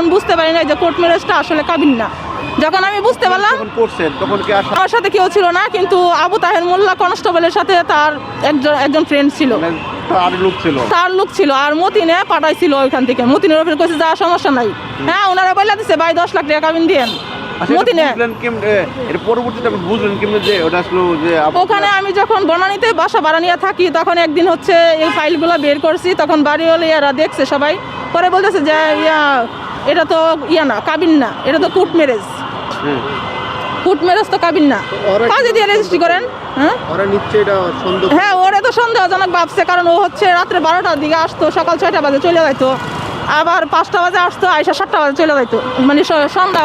তখন বুঝতে পারি না যে কোর্ট ম্যারেজটা আসলে কাবিন না। যখন আমি বুঝতে পারলাম আমার সাথে কেউ ছিল না কিন্তু আবু তাহের মোল্লা কনস্টেবলের সাথে তার একজন একজন ফ্রেন্ড ছিল। মানে ছিল। তার লোক ছিল আর মতিনে পাঠাইছিল ওইখান থেকে। মতিনের ওখানে কইছে যা সমস্যা নাই। হ্যাঁ ওনারা বলে দিছে ভাই দশ লাখ টাকা কাবিন দিয়েন। আচ্ছা, ওখানে আমি যখন বনানীতে বাসা ভাড়া নিয়ে থাকি তখন একদিন হচ্ছে এই ফাইলগুলো বের করছি তখন বাড়ি হলে এরা দেখছে সবাই। পরে বলতেছে যে ইয়া এটা তো ইয়া না কাবিন না এটা তো কুট ম্যারেজ। কুট ম্যারেজ তো কাবিন না। কাজে দিয়ে রেজিস্ট্রি করেন হ্যাঁ? ওরা নিশ্চয়ই এটা সন্দেহ। হ্যাঁ ওরে তো সন্দেহজনক ভাবছে কারণ ও হচ্ছে রাত্রে বারোটার দিকে আসতো সকাল ছয়টা বাজে চলে যাইতো আবার পাঁচটা বাজে আসতো আইসা সাতটা বাজে চলে যাইতো মানে সন্ধ্যা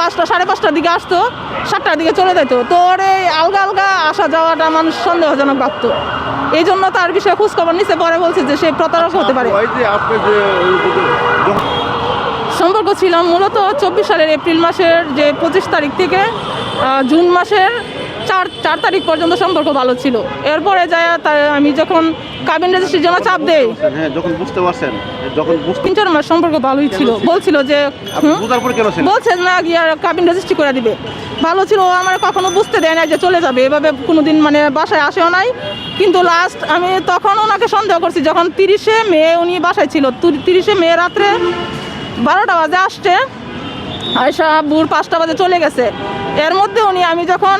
পাঁচটা সাড়ে পাঁচটার দিকে আসতো সাতটার দিকে চলে যেত তো ওর এই আলগা আলগা আসা যাওয়াটা মানুষ সন্দেহজনক ভাবতো। এই জন্য তার বিষয়ে খোঁজখবর নিচে পরে বলছে যে সে প্রতারক হতে পারে। সম্পর্ক ছিল মূলত চব্বিশ সালের এপ্রিল মাসের যে পঁচিশ তারিখ থেকে জুন মাসের চার চার তারিখ পর্যন্ত সম্পর্ক ভালো ছিল। এরপরে যায় তাই আমি যখন কাবিন রেজিস্ট্রির জন্য চাপ দেই হ্যাঁ যখন বুঝতে পারছেন যখন তিন চার মাস সম্পর্ক ভালোই ছিল। বলছিল যে কেন বলছে না গিয়ে কাবিন রেজিস্ট্রি করে দিবে। ভালো ছিল ও আমার কখনো বুঝতে দেয় না যে চলে যাবে। এভাবে কোনোদিন মানে বাসায় আসেও নাই। কিন্তু লাস্ট আমি তখন ওনাকে সন্দেহ করছি যখন তিরিশে মে উনি বাসায় ছিল তিরিশে মে রাত্রে বারোটা বাজে আসছে। আয়সা ভোর পাঁচটা বাজে চলে গেছে। এর মধ্যে উনি আমি যখন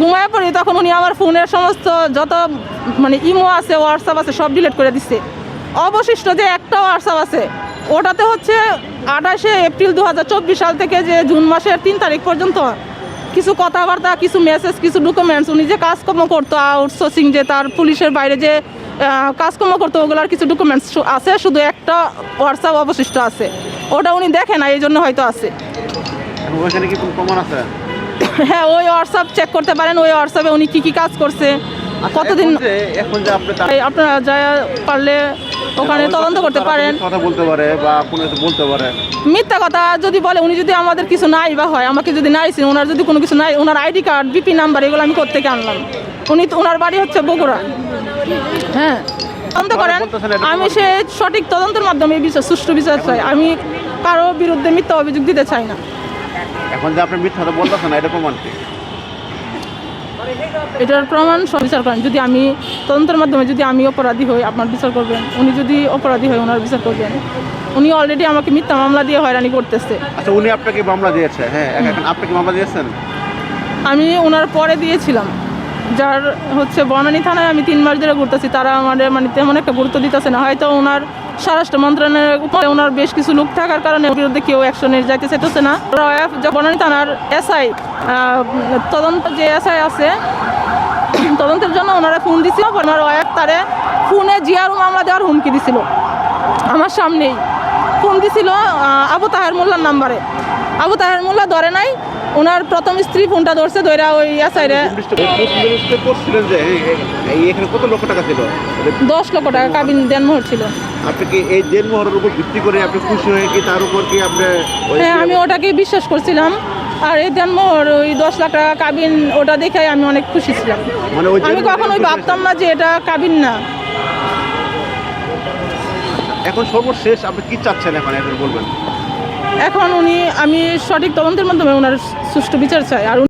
ঘুমায় পড়ি, তখন উনি আমার ফোনের সমস্ত যত মানে ইমো আছে, হোয়াটসঅ্যাপ আছে, সব ডিলিট করে দিচ্ছে অবশিষ্ট যে একটা হোয়াটসঅ্যাপ আছে, ওটাতে হচ্ছে আঠাশে এপ্রিল দু হাজার চব্বিশ সাল থেকে যে জুন মাসের তিন তারিখ পর্যন্ত কিছু কথাবার্তা, কিছু মেসেজ কিছু ডকুমেন্টস উনি যে কাজকর্ম করতো আউটসোর্সিং যে তার পুলিশের বাইরে যে কাজকর্ম করতো ওগুলোর কিছু ডকুমেন্টস আছে শুধু একটা হোয়াটসঅ্যাপ অবশিষ্ট আছে। ওটা উনি দেখে না এই জন্য হয়তো আছে। হ্যাঁ ওই হোয়াটসঅ্যাপ চেক করতে পারেন ওই হোয়াটসঅ্যাপে উনি কী কী কাজ করছে আচ্ছা, কতদিন আপনারা যা পারলে ওখানে তদন্ত করতে পারেন। কথা বলতে পারে বা কোনো বলতে পারে? মিথ্যা কথা যদি বলে উনি যদি আমাদের কিছু নাই বা হয় আমাকে যদি নাই ছিল ওনার যদি কোনো কিছু নাই ওনার আইডি কার্ড বিপি নাম্বার এগুলো আমি কোথেকে আনলাম? উনি তো ওনার বাড়ি হচ্ছে বগুড়া। হ্যাঁ। তদন্ত করেন। আমি সে সঠিক তদন্তের মাধ্যমে এই বিচার সুষ্ঠু বিচার চাই। আমি কারও বিরুদ্ধে মিথ্যা অভিযোগ দিতে চাই না। এখন যে আপনি মিথ্যা কথা বলতেছেন না, এটা প্রমাণ কি? এটার প্রমাণ সব বিচার করেন। যদি আমি তদন্তের মাধ্যমে যদি আমি অপরাধী হই আপনার বিচার করবেন। উনি যদি অপরাধী হয় ওনার বিচার করবেন। উনি অলরেডি আমাকে মিথ্যা মামলা দিয়ে হয়রানি করতেছে। আচ্ছা উনি আপনাকে মামলা দিয়েছে হ্যাঁ এখন আপনি কি মামলা দিয়েছেন? আমি ওনার পরে দিয়েছিলাম। যার হচ্ছে বনানী থানায় আমি তিন মাস ধরে ঘুরতেছি, তারা আমাদের মানে তেমন একটা গুরুত্ব দিতেছে না। হয়তো ওনার স্বরাষ্ট্র মন্ত্রণালয়ের উপরে ওনার বেশ কিছু লোক থাকার কারণে ওর বিরুদ্ধে কেউ অ্যাকশনে যাইতে চাইতেছে না। বনানী থানার এসআই তদন্ত যে এসআই আছে, তদন্তের জন্য ওনারা ফোন দিছিল, ওনার ওয়াইফ তারে ফোনে জিয়ারু মামলা দেওয়ার হুমকি দিছিল। আমার সামনেই। ফোন দিছিল আবু তাহের মোল্লার নাম্বারে আবু তাহের মোল্লা ধরে নাই ওনার প্রথম স্ত্রী ফোনটা ধরছে ধরে ওই এখানে কত লক্ষ টাকা ছিল দশ লক্ষ টাকা কাবিন দেনমোহর ছিল। আপনি কি এই দেনমোহরের উপর ভিত্তি করে আপনি খুশি হয়ে কি তার উপর কি আপনি হ্যাঁ আমি ওটাকেই বিশ্বাস করছিলাম। আর এই দেনমোহর ওই দশ লাখ টাকা কাবিন ওটা দেখে আমি অনেক খুশি ছিলাম। মানে আমি কখনোই ভাবতাম না যে এটা কাবিন না। এখন সর্বশেষ আপনি কি চাচ্ছেন এখন এখন বলবেন? এখন উনি আমি সঠিক তদন্তের মাধ্যমে ওনার সুষ্ঠু বিচার চাই। আর